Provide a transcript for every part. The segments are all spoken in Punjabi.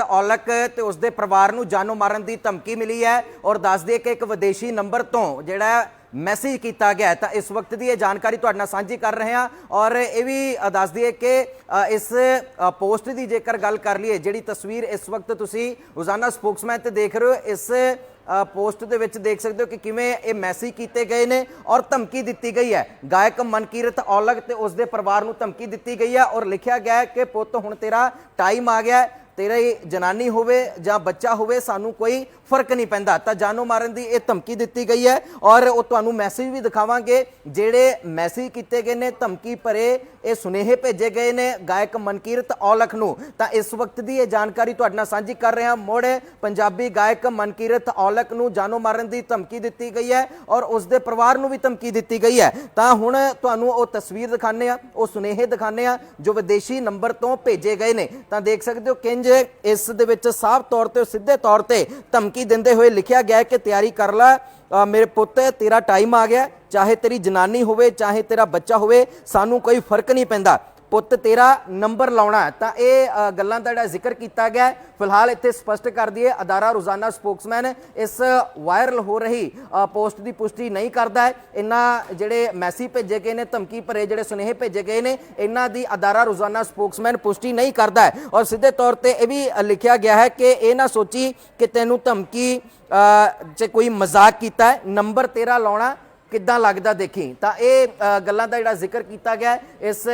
ਔਲਕ ਤੇ ਉਸਦੇ ਪਰਿਵਾਰ ਨੂੰ ਜਾਨੋਂ ਮਾਰਨ ਦੀ ਧਮਕੀ ਮਿਲੀ ਹੈ ਔਰ ਦੱਸ ਦਈਏ ਕਿ ਇੱਕ ਵਿਦੇਸ਼ੀ ਨੰਬਰ ਤੋਂ ਜਿਹੜਾ ਮੈਸੇਜ ਕੀਤਾ ਗਿਆ ਤਾਂ ਇਸ ਵਕਤ ਦੀ ਇਹ ਜਾਣਕਾਰੀ ਤੁਹਾਡੇ ਨਾਲ ਸਾਂਝੀ ਕਰ ਰਹੇ ਹਾਂ ਔਰ ਇਹ ਵੀ ਅ, ਦੱਸ ਦਈਏ ਕਿ ਇਸ ਪੋਸਟ ਦੀ ਜੇਕਰ ਗੱਲ ਕਰ ਲਈਏ ਜਿਹੜੀ ਤਸਵੀਰ ਇਸ ਵਕਤ ਤੁਸੀਂ ਰੋਜ਼ਾਨਾ ਸਪੋਕਸਮੈਨ ਤੇ ਦੇਖ ਰਹੇ ਹੋ ਇਸ ਪੋਸਟ ਦੇ ਵਿੱਚ ਦੇਖ ਸਕਦੇ ਹੋ ਕਿ ਕਿਵੇਂ ਇਹ ਮੈਸੇਜ ਕੀਤੇ ਗਏ ਨੇ ਔਰ ਧਮਕੀ ਦਿੱਤੀ ਗਈ ਹੈ। ਗਾਇਕ ਮਨਕੀਰਤ ਔਲਖ ਤੇ ਉਸਦੇ ਪਰਿਵਾਰ ਨੂੰ ਧਮਕੀ ਦਿੱਤੀ ਗਈ ਹੈ ਔਰ ਲਿਖਿਆ ਗਿਆ ਹੈ ਕਿ ਪੁੱਤ ਹੁਣ ਤੇਰਾ ਟਾਈਮ ਆ ਗਿਆ ਤੇਰਾ ਤੇਰੀ ਜਨਾਨੀ ਹੋਵੇ ਜਾਂ ਬੱਚਾ ਹੋਵੇ, ਸਾਨੂੰ ਕੋਈ ਫ਼ਰਕ ਨਹੀਂ ਪੈਂਦਾ। ਤਾਂ ਜਾਨੋ ਮਾਰਨ ਦੀ ਇਹ ਧਮਕੀ ਦਿੱਤੀ ਗਈ ਹੈ ਔਰ ਉਹ ਤੁਹਾਨੂੰ ਮੈਸੇਜ ਵੀ ਦਿਖਾਵਾਂਗੇ। ਜਿਹੜੇ ਮੈਸੇਜ ਕੀਤੇ ਗਏ ਨੇ, ਧਮਕੀ ਭਰੇ, ਇਹ ਸੁਨੇਹੇ ਭੇਜੇ ਗਏ ਨੇ ਗਾਇਕ ਮਨਕੀਰਤ ਔਲਖ ਨੂੰ। ਤਾਂ ਇਸ ਵਕਤ ਦੀ ਇਹ ਜਾਣਕਾਰੀ ਤੁਹਾਡੇ ਨਾਲ ਸਾਂਝੀ ਕਰ ਰਹੇ ਹਾਂ। ਮੋੜ ਪੰਜਾਬੀ ਗਾਇਕ ਮਨਕੀਰਤ ਔਲਖ ਨੂੰ ਜਾਨੋ ਮਾਰਨ ਦੀ ਧਮਕੀ ਦਿੱਤੀ ਗਈ ਹੈ ਔਰ ਉਸ ਦੇ ਪਰਿਵਾਰ ਨੂੰ ਵੀ ਧਮਕੀ ਦਿੱਤੀ ਗਈ ਹੈ। ਤਾਂ ਹੁਣ ਤੁਹਾਨੂੰ ਉਹ ਤਸਵੀਰ ਦਿਖਾਣੇ ਆ ਉਹ ਸੁਨੇਹੇ ਦਿਖਾਣੇ ਆ ਜੋ ਵਿਦੇਸ਼ੀ ਨੰਬਰ ਤੋਂ ਭੇਜੇ ਗਏ ਨੇ। ਤਾਂ ਦੇਖ ਸਕਦੇ ਹੋ ਕਿੰਜ ਇਸ ਦੇ ਵਿੱਚ ਸਾਫ਼ ਤੌਰ ਤੇ ਸਿੱਧੇ ਤੌਰ ਤੇ ਧਮਕੀ ਦਿੰਦੇ ਹੋਏ ਲਿਖਿਆ ਗਿਆ ਕਿ ਤਿਆਰੀ ਕਰ ਲੈ ਮੇਰੇ ਪੁੱਤ, ਤੇਰਾ ਟਾਈਮ ਆ ਗਿਆ, ਚਾਹੇ ਤੇਰੀ ਜਨਾਨੀ ਹੋਵੇ, ਚਾਹੇ ਤੇਰਾ ਬੱਚਾ ਹੋਵੇ, ਸਾਨੂੰ ਕੋਈ ਫ਼ਰਕ ਨਹੀਂ ਪੈਂਦਾ। ਪੁੱਤ ਤੇਰਾ ਨੰਬਰ ਲਾਉਣਾ ਤਾਂ ਇਹ ਗੱਲਾਂ ਦਾ ਜਿਹੜਾ ਜ਼ਿਕਰ ਕੀਤਾ ਗਿਆ ਫਿਲਹਾਲ ਇੱਥੇ ਸਪਸ਼ਟ ਕਰ ਦਈਏ ਅਦਾਰਾ ਰੋਜ਼ਾਨਾ ਸਪੋਕਸਮੈਨ ਇਸ ਵਾਇਰਲ ਹੋ ਰਹੀ ਪੋਸਟ ਦੀ ਪੁਸ਼ਟੀ ਨਹੀਂ ਕਰਦਾ ਹੈ। ਇਹਨਾਂ ਜਿਹੜੇ ਮੈਸੇਜ ਭੇਜੇ ਗਏ ਨੇ ਧਮਕੀ ਭਰੇ ਜਿਹੜੇ ਸੁਨੇਹੇ ਭੇਜੇ ਗਏ ਨੇ ਇਹਨਾਂ ਦੀ ਅਦਾਰਾ ਰੋਜ਼ਾਨਾ ਸਪੋਕਸਮੈਨ ਪੁਸ਼ਟੀ ਨਹੀਂ ਕਰਦਾ ਹੈ। ਔਰ ਸਿੱਧੇ ਤੌਰ ਤੇ ਇਹ ਵੀ ਲਿਖਿਆ ਗਿਆ ਹੈ ਕਿ ਇਹ ਨਾ ਸੋਚੀ ਕਿ ਤੈਨੂੰ ਧਮਕੀ ਅ, 'ਚ ਕੋਈ ਮਜ਼ਾਕ ਕੀਤਾ ਹੈ। ਨੰਬਰ ਤੇਰਾ ਲਾਉਣਾ ਕਿੱਦਾਂ ਲੱਗਦਾ ਦੇਖੀ? ਤਾਂ ਇਹ ਗੱਲਾਂ ਦਾ ਜਿਹੜਾ ਜ਼ਿਕਰ ਕੀਤਾ ਗਿਆ, ਇਸ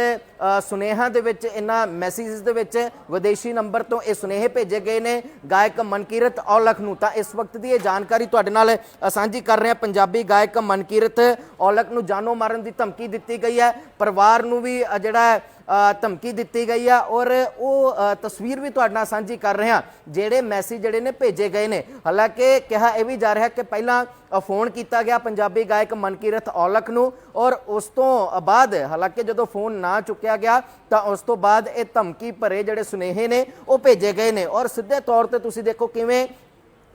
ਸੁਨੇਹਾ ਦੇ ਵਿੱਚ, ਇਹਨਾਂ ਮੈਸੇजेस ਦੇ ਵਿੱਚ ਵਿਦੇਸ਼ੀ ਨੰਬਰ ਤੋਂ ਇਹ ਸੁਨੇਹੇ ਭੇਜੇ ਗਏ ਨੇ ਗਾਇਕ ਮਨਕੀਰਤ ਔਲਖ ਨੂੰ। ਤਾਂ ਇਸ ਵਕਤ ਦੀ ਇਹ ਜਾਣਕਾਰੀ ਤੁਹਾਡੇ ਨਾਲ ਸਾਂਝੀ ਕਰ ਰਹੇ ਹਾਂ ਪੰਜਾਬੀ ਗਾਇਕ ਮਨਕੀਰਤ ਔਲਖ ਨੂੰ ਜਾਨੋਂ ਮਾਰਨ ਦੀ ਧਮਕੀ ਦਿੱਤੀ ਗਈ ਹੈ। ਪਰਿਵਾਰ ਨੂੰ ਵੀ ਜਿਹੜਾ ਧਮਕੀ ਦਿੱਤੀ ਗਈ ਆ ਔਰ ਉਹ ਤਸਵੀਰ ਵੀ ਤੁਹਾਡੇ ਨਾਲ ਸਾਂਝੀ ਕਰ ਰਹੇ ਹਾਂ। ਜਿਹੜੇ ਮੈਸੇਜ ਜਿਹੜੇ ਨੇ ਭੇਜੇ ਗਏ ਨੇ। ਹਾਲਾਂਕਿ ਕਿਹਾ ਇਹ ਵੀ ਜਾ ਰਿਹਾ ਕਿ ਪਹਿਲਾਂ ਫੋਨ ਕੀਤਾ ਗਿਆ ਪੰਜਾਬੀ ਗਾਇਕ ਮਨਕੀਰਤ ਔਲਖ ਨੂੰ ਔਰ ਉਸ ਤੋਂ ਬਾਅਦ, ਹਾਲਾਂਕਿ ਜਦੋਂ ਫੋਨ ਨਾ ਚੁੱਕਿਆ ਗਿਆ, ਤਾਂ ਉਸ ਤੋਂ ਬਾਅਦ ਇਹ ਧਮਕੀ ਭਰੇ ਜਿਹੜੇ ਸੁਨੇਹੇ ਨੇ, ਉਹ ਭੇਜੇ ਗਏ ਨੇ। ਔਰ ਸਿੱਧੇ ਤੌਰ ਤੇ ਤੁਸੀਂ ਦੇਖੋ ਕਿਵੇਂ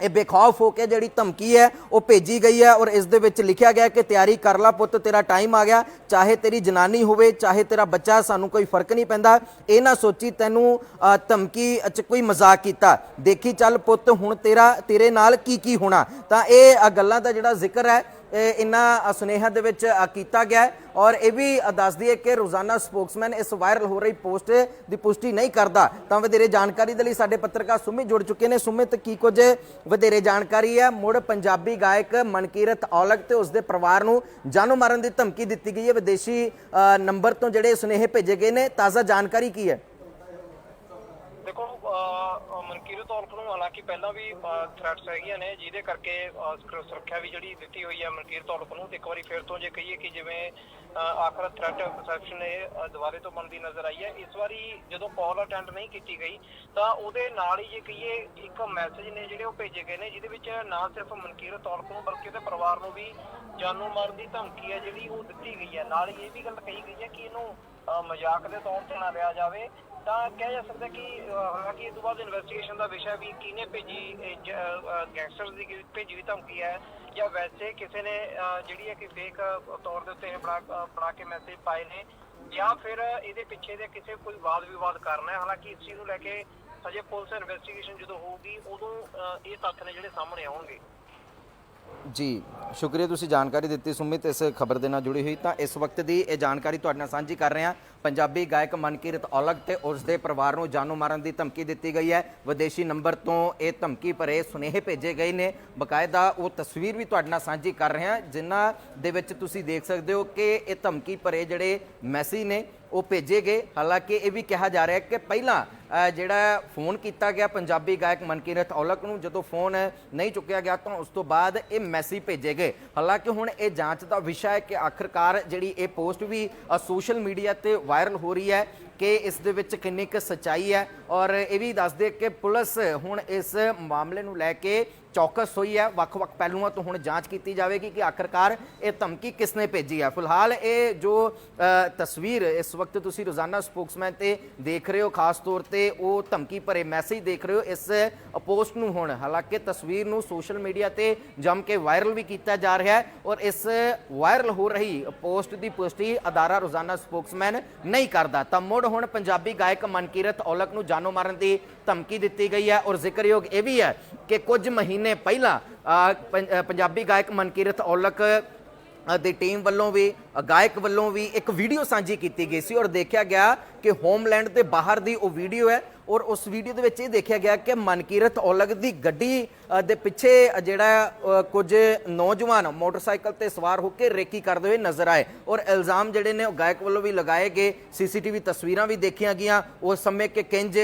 ਇਹ ਬੇਖੌਫ ਹੋ ਕੇ ਜਿਹੜੀ ਧਮਕੀ ਹੈ, ਉਹ ਭੇਜੀ ਗਈ ਹੈ ਔਰ ਇਸ ਦੇ ਵਿੱਚ ਲਿਖਿਆ ਗਿਆ ਕਿ ਤਿਆਰੀ ਕਰ ਲੈ ਪੁੱਤ, ਤੇਰਾ ਟਾਈਮ ਆ ਗਿਆ। ਚਾਹੇ ਤੇਰੀ ਜਨਾਨੀ ਹੋਵੇ, ਚਾਹੇ ਤੇਰਾ ਬੱਚਾ, ਸਾਨੂੰ ਕੋਈ ਫ਼ਰਕ ਨਹੀਂ ਪੈਂਦਾ। ਇਹ ਨਾ ਸੋਚੀ ਤੈਨੂੰ ਧਮਕੀ 'ਚ ਕੋਈ ਮਜ਼ਾਕ ਕੀਤਾ। ਦੇਖੀ ਚੱਲ ਪੁੱਤ, ਹੁਣ ਤੇਰਾ, ਤੇਰੇ ਨਾਲ ਕੀ ਕੀ ਹੋਣਾ? ਤਾਂ ਇਹ ਗੱਲਾਂ ਦਾ ਜਿਹੜਾ ਜ਼ਿਕਰ ਹੈ ਇਹ ਇਹਨਾਂ ਸੁਨੇਹਾ ਦੇ ਵਿੱਚ ਕੀਤਾ ਗਿਆ ਹੈ। ਔਰ ਇਹ ਵੀ ਅ, ਦੱਸ ਦਈਏ ਕਿ ਰੋਜ਼ਾਨਾ ਸਪੋਕਸਮੈਨ ਇਸ ਵਾਇਰਲ ਹੋ ਰਹੀ ਪੋਸਟ ਦੀ ਪੁਸ਼ਟੀ ਨਹੀਂ ਕਰਦਾ। ਤਾਂ ਵਧੇਰੇ ਜਾਣਕਾਰੀ ਦੇ ਲਈ ਸਾਡੇ ਪੱਤਰਕਾਰ ਸੁਮਿਤ ਜੁੜ ਚੁੱਕੇ ਨੇ। ਸੁਮਿਤ ਕੀ ਕੁਝ ਵਧੇਰੇ ਜਾਣਕਾਰੀ ਹੈ? ਮੁੜ ਪੰਜਾਬੀ ਗਾਇਕ ਮਨਕੀਰਤ ਔਲਖ ਤੇ ਉਸਦੇ ਪਰਿਵਾਰ ਨੂੰ ਜਾਨੋਂ ਮਾਰਨ ਦੀ ਧਮਕੀ ਦਿੱਤੀ ਗਈ ਹੈ। ਵਿਦੇਸ਼ੀ ਨੰਬਰ ਤੋਂ ਜਿਹੜੇ ਸੁਨੇਹੇ ਭੇਜੇ ਗਏ ਨੇ ਤਾਜ਼ਾ ਜਾਣਕਾਰੀ ਕੀ ਹੈ? ਦੇਖੋ ਮਨਕੀਰਤ ਔਲਖ ਨੂੰ ਹਾਲਾਂਕਿ ਪਹਿਲਾਂ ਵੀ ਥ੍ਰੈਟਸ ਹੈਗੀਆਂ ਨੇ, ਜਿਹਦੇ ਕਰਕੇ ਸੁਰੱਖਿਆ ਵੀ ਜਿਹੜੀ ਦਿੱਤੀ ਹੋਈ ਹੈ ਮਨਕੀਰਤ ਔਲਖ ਨੂੰ ਇੱਕ ਵਾਰੀ ਫਿਰ ਤੋਂ ਜੇ ਕਹੀਏ ਕਿ ਜਿਵੇਂ ਆਖਰ ਥ੍ਰੈਟ ਪਰਸੈਪਸ਼ਨ ਇਹ ਦੁਬਾਰੇ ਤੋਂ ਬਣਦੀ ਨਜ਼ਰ ਆਈ ਹੈ। ਇਸ ਵਾਰੀ ਜਦੋਂ ਕਾਲ ਅਟੈਂਡ ਨਹੀਂ ਕੀਤੀ ਗਈ, ਤਾਂ ਉਹਦੇ ਨਾਲ ਹੀ ਜੇ ਕਹੀਏ, ਇੱਕ ਮੈਸੇਜ ਨੇ ਜਿਹੜੇ ਉਹ ਭੇਜੇ ਗਏ ਨੇ, ਜਿਹਦੇ ਵਿੱਚ ਨਾ ਸਿਰਫ ਮਨਕੀਰਤ ਔਲਖ ਨੂੰ ਬਲਕਿ ਉਹਦੇ ਪਰਿਵਾਰ ਨੂੰ ਵੀ ਜਾਨੋਂ ਮਾਰਨ ਦੀ ਧਮਕੀ ਹੈ ਜਿਹੜੀ ਉਹ ਦਿੱਤੀ ਗਈ ਹੈ। ਨਾਲ ਹੀ ਇਹ ਵੀ ਗੱਲ ਕਹੀ ਗਈ ਹੈ ਕਿ ਇਹਨੂੰ ਮਜ਼ਾਕ ਦੇ ਤੌਰ ਤੇ ਨਾ ਲਿਆ ਜਾਵੇ। ਤਾਂ ਕਿਹਾ ਜਾ ਸਕਦਾ ਕਿ ਹਾਲਾਂਕਿ ਇਸ ਤੋਂ ਬਾਅਦ ਇਨਵੈਸਟੀਗੇਸ਼ਨ ਦਾ ਵਿਸ਼ਾ ਵੀ ਕਿਹਨੇ ਭੇਜੀ ਗੈਂਗਸਟਰਸ ਦੀ ਭੇਜੀ ਵੀ ਧਮਕੀ ਹੈ, ਜਾਂ ਵੈਸੇ ਕਿਸੇ ਨੇ ਜਿਹੜੀ ਹੈ ਕਿ ਫੇਕ ਤੌਰ ਦੇ ਉੱਤੇ ਬਣਾ ਕੇ ਮੈਸੇਜ ਪਾਏ ਨੇ, ਜਾਂ ਫਿਰ ਇਹਦੇ ਪਿੱਛੇ ਦੇ ਕਿਸੇ ਕੋਈ ਵਾਦ ਵਿਵਾਦ ਕਰਨਾ ਹੈ, ਹਾਲਾਂਕਿ ਇਸ ਚੀਜ਼ ਨੂੰ ਲੈ ਕੇ ਹਜੇ ਪੁਲਿਸ ਇਨਵੈਸਟੀਗੇਸ਼ਨ ਜਦੋਂ ਹੋਊਗੀ, ਉਦੋਂ ਇਹ ਤੱਥ ਨੇ ਜਿਹੜੇ ਸਾਹਮਣੇ ਆਉਣਗੇ। ਜੀ, ਸ਼ੁਕਰੀਆ, ਤੁਸੀਂ ਜਾਣਕਾਰੀ ਦਿੱਤੀ ਸੁਮਿਤ, ਇਸ ਖਬਰ ਦੇ ਨਾਲ ਜੁੜੀ ਹੋਈ। ਤਾਂ ਇਸ ਵਕਤ ਦੀ ਇਹ ਜਾਣਕਾਰੀ ਤੁਹਾਡੇ ਨਾਲ ਸਾਂਝੀ ਕਰ ਰਹੇ ਹਾਂ। ਪੰਜਾਬੀ ਗਾਇਕ ਮਨਕੀਰਤ ਔਲਗ ਤੇ ਉਸ ਦੇ ਪਰਿਵਾਰ ਨੂੰ ਜਾਨੋਂ ਮਾਰਨ ਦੀ ਧਮਕੀ ਦਿੱਤੀ ਗਈ ਹੈ। ਵਿਦੇਸ਼ੀ ਨੰਬਰ ਤੋਂ ਇਹ ਧਮਕੀ ਭਰੇ ਸੁਨੇਹੇ ਭੇਜੇ ਗਏ ਨੇ। ਬਕਾਇਦਾ ਉਹ ਤਸਵੀਰ ਵੀ ਤੁਹਾਡੇ ਨਾਲ ਸਾਂਝੀ ਕਰ ਰਹੇ ਹਾਂ, ਜਿਨ੍ਹਾਂ ਦੇ ਵਿੱਚ ਤੁਸੀਂ ਦੇਖ ਸਕਦੇ ਹੋ ਕਿ ਇਹ ਧਮਕੀ ਭਰੇ ਜਿਹੜੇ ਮੈਸੇਜ ਨੇ, ਉਹ ਭੇਜੇ ਗਏ। ਹਾਲਾਂਕਿ ਇਹ ਵੀ ਕਿਹਾ ਜਾ ਰਿਹਾ ਹੈ ਕਿ ਪਹਿਲਾਂ ਜਿਹੜਾ ਫੋਨ ਕੀਤਾ ਗਿਆ ਪੰਜਾਬੀ ਗਾਇਕ ਮਨਕੀਰਤ ਔਲਖ ਨੂੰ, ਜਦੋਂ ਫੋਨ ਨਹੀਂ ਚੁੱਕਿਆ ਗਿਆ ਤਾਂ ਉਸ ਤੋਂ ਬਾਅਦ ਇਹ ਮੈਸੇਜ ਭੇਜੇ ਗਏ। ਹਾਲਾਂਕਿ ਹੁਣ ਇਹ ਜਾਂਚ ਦਾ ਵਿਸ਼ਾ ਹੈ ਕਿ ਆਖਰਕਾਰ ਜਿਹੜੀ ਇਹ ਪੋਸਟ ਵੀ ਸੋਸ਼ਲ ਮੀਡੀਆ ਤੇ ਵਾਇਰਲ ਹੋ ਰਹੀ ਹੈ ਕਿ ਇਸ ਦੇ ਵਿੱਚ ਕਿੰਨੀ ਕੁ ਸਚਾਈ ਹੈ। ਔਰ ਇਹ ਵੀ ਦੱਸਦੇ ਕਿ ਪੁਲਿਸ ਹੁਣ ਇਸ ਮਾਮਲੇ ਨੂੰ ਲੈ ਕੇ ਚੌਕਸ ਹੋਈ ਹੈ ਵੱਖ-ਵੱਖ ਪਹਿਲੂਆਂ ਤੋਂ ਹੁਣ ਜਾਂਚ ਕੀਤੀ ਜਾਵੇਗੀ ਕਿ ਆਖਰਕਾਰ ਇਹ ਧਮਕੀ ਕਿਸਨੇ ਭੇਜੀ ਹੈ। ਫਿਲਹਾਲ ਇਹ ਜੋ ਤਸਵੀਰ ਇਸ ਵਕਤ ਤੁਸੀਂ ਰੋਜ਼ਾਨਾ ਸਪੋਕਸਮੈਨ ਤੇ ਦੇਖ ਰਹੇ ਹੋ, ਖਾਸ ਤੌਰ ਤੇ ਉਹ ਧਮਕੀ ਭਰੇ ਮੈਸੇਜ ਦੇਖ ਰਹੇ ਹੋ, ਇਸ ਪੋਸਟ ਨੂੰ ਹੁਣ। ਹਾਲਾਂਕਿ ਤਸਵੀਰ ਨੂੰ ਸੋਸ਼ਲ ਮੀਡੀਆ ਤੇ ਜੰਮ ਕੇ ਵਾਇਰਲ ਵੀ ਕੀਤਾ ਜਾ ਰਿਹਾ ਹੈ ਔਰ ਇਸ ਵਾਇਰਲ ਹੋ ਰਹੀ ਪੋਸਟ ਦੀ ਪੁਸ਼ਟੀ ਅਦਾਰਾ ਰੋਜ਼ਾਨਾ ਸਪੋਕਸਮੈਨ ਨਹੀਂ ਕਰਦਾ। ਤਾਂ ਮੁੜ ਹੁਣ ਪੰਜਾਬੀ ਗਾਇਕ ਮਨਕੀਰਤ ਔਲਕ ਨੂੰ ਜਾਨੋਂ ਮਾਰਨ ਦੀ ਧਮਕੀ ਦਿੱਤੀ ਗਈ ਹੈ ਔਰ ਜ਼ਿਕਰਯੋਗ ਇਹ ਵੀ ਹੈ ਕਿ ਕੁਝ ਮਹੀਨੇ ਪਹਿਲਾਂ ਪੰ- ਪੰਜਾਬੀ ਗਾਇਕ ਮਨਕੀਰਤ ਔਲਖ ਅ, ਦੀ ਟੀਮ ਵੱਲੋਂ ਵੀ ਗਾਇਕ ਵੱਲੋਂ ਵੀ ਇੱਕ ਵੀਡੀਓ ਸਾਂਝੀ ਕੀਤੀ ਗਈ ਸੀ ਔਰ ਦੇਖਿਆ ਗਿਆ ਕਿ ਹੋਮਲੈਂਡ ਦੇ ਬਾਹਰ ਦੀ ਉਹ ਵੀਡੀਓ ਹੈ ਔਰ ਉਸ ਵੀਡੀਓ ਦੇ ਵਿੱਚ ਇਹ ਦੇਖਿਆ ਗਿਆ ਕਿ ਮਨਕੀਰਤ ਔਲਗ ਦੀ ਗੱਡੀ ਦੇ ਪਿੱਛੇ ਜਿਹੜਾ ਕੁਝ ਨੌਜਵਾਨ ਮੋਟਰਸਾਈਕਲ ਤੇ ਸਵਾਰ ਹੋ ਕੇ ਰੇਕੀ ਕਰਦੇ ਹੋਏ ਨਜ਼ਰ ਆਏ ਔਰ ਇਲਜ਼ਾਮ ਜਿਹੜੇ ਨੇ ਉਹ ਗਾਇਕ ਵੱਲੋਂ ਵੀ ਲਗਾਏ ਗਏ ਸੀਸੀਟੀਵੀ ਤਸਵੀਰਾਂ ਵੀ ਦੇਖੀਆਂ ਗਈਆਂ ਉਸ ਸਮੇਂ ਕਿ ਕਿੰਜ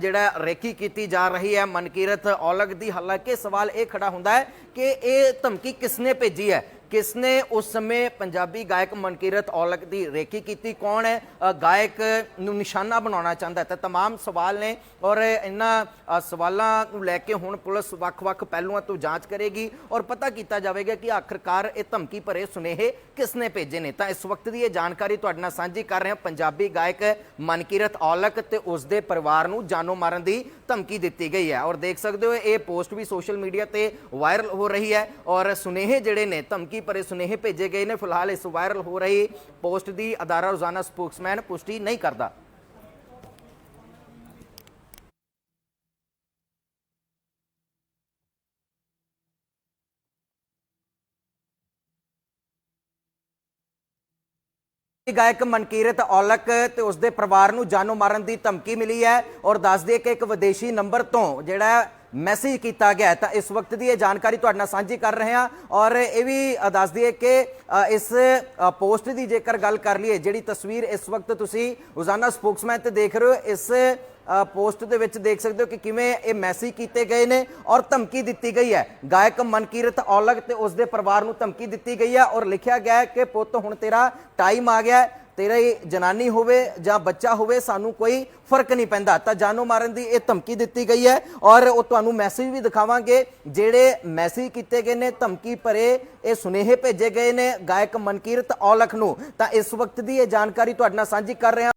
ਜਿਹੜਾ ਰੇਕੀ ਕੀਤੀ ਜਾ ਰਹੀ ਹੈ ਮਨਕੀਰਤ ਔਲਗ ਦੀ ਹਾਲਾਂਕਿ ਸਵਾਲ ਇਹ ਖੜਾ ਹੁੰਦਾ ਹੈ ਕਿ ਇਹ ਧਮਕੀ ਕਿਸਨੇ ਭੇਜੀ ਹੈ? ਕਿਸਨੇ ਉਸ ਸਮੇਂ ਪੰਜਾਬੀ ਗਾਇਕ ਮਨਕੀਰਤ ਔਲਖ ਦੀ ਰੇਕੀ ਕੀਤੀ ਕੌਣ ਹੈ ਅ, ਗਾਇਕ ਨੂੰ ਨਿਸ਼ਾਨਾ ਬਣਾਉਣਾ ਚਾਹੁੰਦਾ ਹੈ ਤਾਂ तमाम ਸਵਾਲ ਨੇ ਔਰ ਇਹਨਾਂ ਅ, ਸਵਾਲਾਂ ਨੂੰ ਲੈ ਕੇ ਹੁਣ ਪੁਲਿਸ ਵੱਖ-ਵੱਖ ਪਹਿਲੂਆਂ ਤੋਂ ਜਾਂਚ ਕਰੇਗੀ ਔਰ ਪਤਾ ਕੀਤਾ ਜਾਵੇਗਾ ਕਿ ਆਖਰਕਾਰ ਇਹ ਧਮਕੀ ਭਰੇ ਸੁਨੇਹੇ ਕਿਸਨੇ ਭੇਜੇ ਨੇ ਤਾਂ ਇਸ ਵਕਤ ਦੀ ਇਹ ਜਾਣਕਾਰੀ ਤੁਹਾਡੇ ਨਾਲ ਸਾਂਝੀ ਕਰ ਰਹੇ ਹਾਂ ਪੰਜਾਬੀ ਗਾਇਕ ਮਨਕੀਰਤ ਔਲਖ ਤੇ ਉਸ ਦੇ ਪਰਿਵਾਰ ਨੂੰ ਜਾਨੋਂ ਮਾਰਨ ਦੀ ਧਮਕੀ ਦਿੱਤੀ ਗਈ ਹੈ ਔਰ ਦੇਖ ਸਕਦੇ ਹੋ ਇਹ ਪੋਸਟ ਵੀ ਸੋਸ਼ਲ ਮੀਡੀਆ ਤੇ ਵਾਇਰਲ ਹੋ ਰਹੀ ਹੈ ਔਰ ਸੁਨੇਹੇ ਜਿਹੜੇ ਨੇ ਧਮਕੀ ਭਰੇ ਸੁਨੇਹੇ ਭੇਜੇ ਗਏ ਨੇ ਫਿਲਹਾਲ ਇਸ ਵਾਇਰਲ ਹੋ ਰਹੀ ਪੋਸਟ ਦੀ ਅਦਾਰਾ ਰੋਜ਼ਾਨਾ ਸਪੋਕਸਮੈਨ ਪੁਸ਼ਟੀ ਨਹੀਂ ਕਰਦਾ ਗਾਇਕ ਮਨਕੀਰਤ ਔਲਕ ਤੇ ਉਸ ਦੇ ਪਰਿਵਾਰ ਨੂੰ ਜਾਨੋਂ ਮਾਰਨ ਦੀ ਧਮਕੀ ਮਿਲੀ ਹੈ ਔਰ ਦੱਸ ਦਈਏ ਕਿ ਇੱਕ ਵਿਦੇਸ਼ੀ ਨੰਬਰ ਤੋਂ ਜਿਹੜਾ ਮੈਸੇਜ ਕੀਤਾ ਗਿਆ ਤਾਂ ਇਸ ਵਕਤ ਦੀ ਇਹ ਜਾਣਕਾਰੀ ਤੁਹਾਡੇ ਨਾਲ ਸਾਂਝੀ ਕਰ ਰਹੇ ਹਾਂ ਔਰ ਇਹ ਵੀ ਅ, ਦੱਸ ਦਈਏ ਕਿ ਇਸ ਪੋਸਟ ਦੀ ਜੇਕਰ ਗੱਲ ਕਰ ਲਈਏ ਜਿਹੜੀ ਤਸਵੀਰ ਇਸ ਵਕਤ ਤੁਸੀਂ ਰੋਜ਼ਾਨਾ ਸਪੋਕਸਮੈਨ ਤੇ ਦੇਖ ਰਹੇ ਹੋ ਇਸ ਪੋਸਟ ਦੇ ਵਿੱਚ ਦੇਖ ਸਕਦੇ ਹੋ ਕਿ ਕਿਵੇਂ ਇਹ ਮੈਸੇਜ ਕੀਤੇ ਗਏ ਨੇ ਔਰ ਧਮਕੀ ਦਿੱਤੀ ਗਈ ਹੈ। ਗਾਇਕ ਮਨਕੀਰਤ ਔਲਗ ਤੇ ਉਸ ਦੇ ਪਰਿਵਾਰ ਨੂੰ ਧਮਕੀ ਦਿੱਤੀ ਗਈ ਹੈ ਔਰ ਲਿਖਿਆ ਗਿਆ ਹੈ ਕਿ ਪੁੱਤ ਹੁਣ ਤੇਰਾ ਟਾਈਮ ਆ ਗਿਆ ਹੈ। ਤੇਰੀ ਜਨਾਨੀ ਹੋਵੇ ਜਾਂ ਬੱਚਾ ਹੋਵੇ, ਸਾਨੂੰ ਕੋਈ ਫ਼ਰਕ ਨਹੀਂ ਪੈਂਦਾ। ਤਾਂ ਜਾਨੋ ਮਾਰਨ ਦੀ ਇਹ ਧਮਕੀ ਦਿੱਤੀ ਗਈ ਹੈ ਔਰ ਉਹ ਤੁਹਾਨੂੰ ਮੈਸੇਜ ਵੀ ਦਿਖਾਵਾਂਗੇ। ਜਿਹੜੇ ਮੈਸੇਜ ਕੀਤੇ ਗਏ ਨੇ, ਧਮਕੀ ਭਰੇ, ਇਹ ਸੁਨੇਹੇ ਭੇਜੇ ਗਏ ਨੇ ਗਾਇਕ ਮਨਕੀਰਤ ਔਲਖ ਨੂੰ। ਤਾਂ ਇਸ ਵਕਤ ਦੀ ਇਹ ਜਾਣਕਾਰੀ ਤੁਹਾਡੇ ਨਾਲ ਸਾਂਝੀ ਕਰ ਰਹੇ ਹਾਂ